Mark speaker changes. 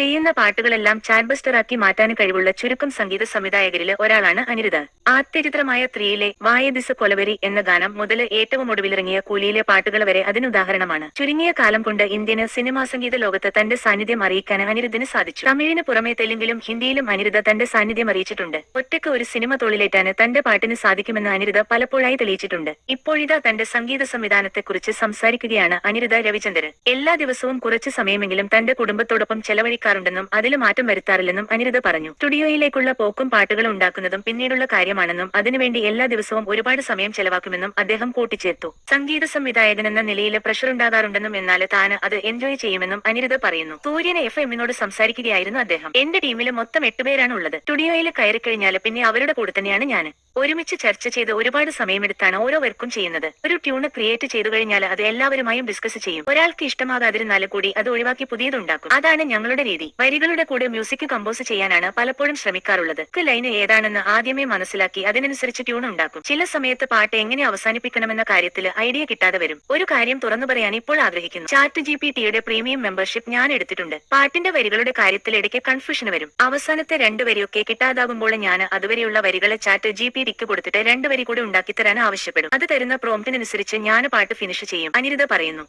Speaker 1: ചെയ്യുന്ന പാട്ടുകളെല്ലാം ചാറ്റ്ബസ്റ്ററാക്കി മാറ്റാൻ കഴിവുള്ള ചുരുക്കം സംഗീത സംവിധായകരിൽ ഒരാളാണ് അനിരുദ്ധ. ആദ്യചിത്രമായ ത്രീയിലെ വായദിസ കൊലവരി എന്ന ഗാനം മുതൽ ഏറ്റവും ഒടുവിലിറങ്ങിയ കൂലിയിലെ പാട്ടുകൾ വരെ അതിനുദാഹരണമാണ് ചുരുങ്ങിയ കാലം കൊണ്ട് ഇന്ത്യന് സിനിമാ സംഗീത ലോകത്ത് തന്റെ സാന്നിധ്യം അറിയിക്കാൻ അനിരുദ്ധിന് സാധിച്ചു. തമിഴിന് പുറമെ തെലുങ്കിലും ഹിന്ദിയിലും അനിരുദ്ധ തന്റെ സാന്നിധ്യം അറിയിച്ചിട്ടുണ്ട്. ഒറ്റയ്ക്ക് ഒരു സിനിമ തൊഴിലേറ്റാന് തന്റെ പാട്ടിന് സാധിക്കുമെന്ന് അനിരുദ്ധ പലപ്പോഴായി തെളിയിച്ചിട്ടുണ്ട്. ഇപ്പോഴിതാ തന്റെ സംഗീത സംവിധാനത്തെക്കുറിച്ച് സംസാരിക്കുകയാണ് അനിരുദ്ധ രവിചന്ദ്രൻ. എല്ലാ ദിവസവും കുറച്ച് സമയമെങ്കിലും തന്റെ കുടുംബത്തോടൊപ്പം ചെലവഴിക്കാറുണ്ടെന്നും അതിൽ മാറ്റം വരുത്താറില്ലെന്നും അനിരുദ്ധ പറഞ്ഞു. സ്റ്റുഡിയോയിലേക്കുള്ള പോക്കും പാട്ടുകളും ഉണ്ടാക്കുന്നതും പിന്നീടുള്ള കാര്യമാണെന്നും അതിനുവേണ്ടി എല്ലാ ദിവസവും ഒരുപാട് സമയം ചെലവാക്കുമെന്നും അദ്ദേഹം കൂട്ടിച്ചേർത്തു. സംഗീത സംവിധായകൻ എന്ന നിലയിൽ പ്രഷർ ഉണ്ടാകാറുണ്ടെന്നും എന്നാൽ താൻ അത് എൻജോയ് ചെയ്യുമെന്നും അനിരുദ്ധ പറയുന്നു. സൂര്യൻ എഫ് എമ്മിനോട് സംസാരിക്കുകയായിരുന്നു അദ്ദേഹം. എന്റെ ടീമിൽ മൊത്തം എട്ടുപേരാണ് ഉള്ളത്. സ്റ്റുഡിയോയിൽ കയറി കഴിഞ്ഞാൽ പിന്നെ അവരുടെ കൂടെ തന്നെയാണ് ഞാൻ ഒരുമിച്ച് ചർച്ച ചെയ്ത് ഒരുപാട് സമയമെടുത്താണ് ഓരോ വർക്കും ചെയ്യുന്നത്. ഒരു ട്യൂണ് ക്രിയേറ്റ് ചെയ്തു കഴിഞ്ഞാൽ അത് എല്ലാവരുമായും ഡിസ്കസ് ചെയ്യും. ഒരാൾക്ക് ഇഷ്ടമാകാതിരുന്നാലും കൂടി അത് ഒഴിവാക്കി പുതിയതുണ്ടാക്കും. അതാണ് ഞങ്ങളുടെ രീതി. വരികളുടെ കൂടെ മ്യൂസിക് കമ്പോസ് ചെയ്യാനാണ് പലപ്പോഴും ശ്രമിക്കാറുള്ളത്. ക്ക് ലൈന് ഏതാണെന്ന് ആദ്യമേ മനസ്സിലാക്കി അതിനനുസരിച്ച് ട്യൂൺ ഉണ്ടാക്കും. ചില സമയത്ത് പാട്ട് എങ്ങനെ അവസാനിപ്പിക്കണമെന്ന കാര്യത്തിൽ ഐഡിയ കിട്ടാതെ വരും. ഒരു കാര്യം തുറന്നു പറയാൻ ഇപ്പോൾ ആഗ്രഹിക്കുന്നു. ചാറ്റ് ജി പി ടിയുടെ പ്രീമിയം മെമ്പർഷിപ്പ് ഞാൻ എടുത്തിട്ടുണ്ട്. പാട്ടിന്റെ വരികളുടെ കാര്യത്തിൽ ഇടയ്ക്ക് കൺഫ്യൂഷൻ വരും. അവസാനത്തെ രണ്ട് വരിയൊക്കെ കിട്ടാതാകുമ്പോൾ ഞാൻ അതുവരെയുള്ള വരികളെ ചാറ്റ് ജി പി ടിക്ക് കൊടുത്തിട്ട് രണ്ട് വരി കൂടി ഉണ്ടാക്കി തരാൻ ആവശ്യപ്പെടും. അത് തരുന്ന പ്രോംപ്റ്റിനനുസരിച്ച് ഞാൻ പാട്ട് ഫിനിഷ് ചെയ്യും. അനിരുദ്ധ പറയുന്നു.